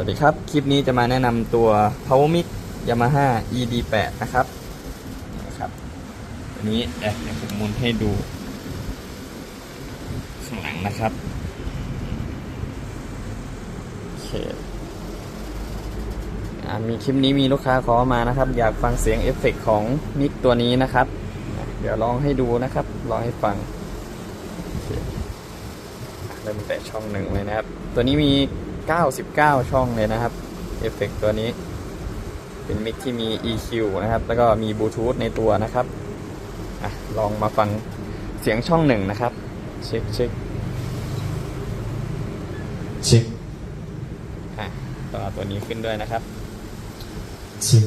วัสดีครับ คลิปนี้จะมาแนะนำตัว Power Mic Yamaha ED8 นะครับนะครับอันนี้แอบเดี๋ยวผมมุนให้ดู ข้างหลังนะครับโอเคอมีคลิปนี้มีลูกค้าขอมานะครับ อยากฟังเสียงเอฟเฟกต์ของมิกตัวนี้นะครับ เดี๋ยวลองให้ดูนะครับ ลองให้ฟังโอเคเริ่มแต่ช่องหนึ่งเลยนะครับ ตัวนี้มี 99 ช่องเลยนะครับ เอฟเฟกต์ตัวนี้ เป็นมิกที่มี EQ นะครับ แล้วก็มีบลูทูธในตัวนะครับอะลองมาฟังเสียงช่องหนึ่งนะครับ เช็คเช็คเช็คอะต่อตัวนี้ขึ้นด้วยนะครับเช็ค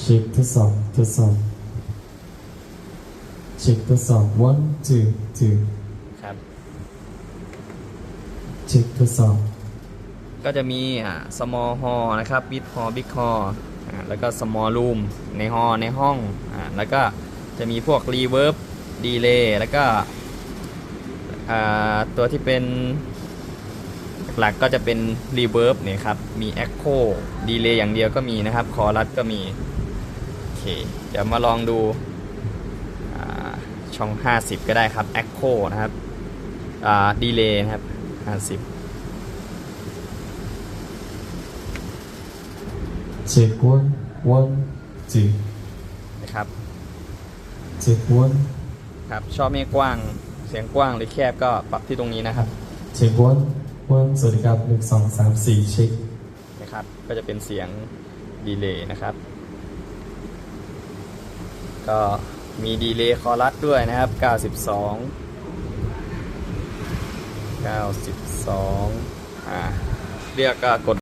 เช็คทดสอบทดสอบเช็คทดสอบ one two two ครับ ช็คทดสอบก็จะมีอ่า small hall นะครับ big hall big hall อ่าแล้วก็ small room ใน hall ในห้องอ่าแล้วก็จะมีพวก reverb delay แล้วก็อ่าตัวที่เป็นหลักก็จะเป็น reverb เนี่ยครับ มี echo delay อย่างเดียวก็มีนะครับ chorus ก็มี โอเค เดี๋ยวมาลองดูอ่าช่อง 50 ก็ได้ครับ echo นะครับอ่า delay นะครับ 50เช็ค one one two นะครับเช็ค one ครับชอบไม่กว้างเสียงกว้างหรือแคบก็ปรับที่ตรงนี้นะครับเช็ค one one สวัสดีครับหนึ่งสองสามสี่เช็คนะครับ ก็จะเป็นเสียงดีเลย์นะครับ ก็มีดีเลย์คอรัสด้วยนะครับ 92 92 อ่า เรียกก็กด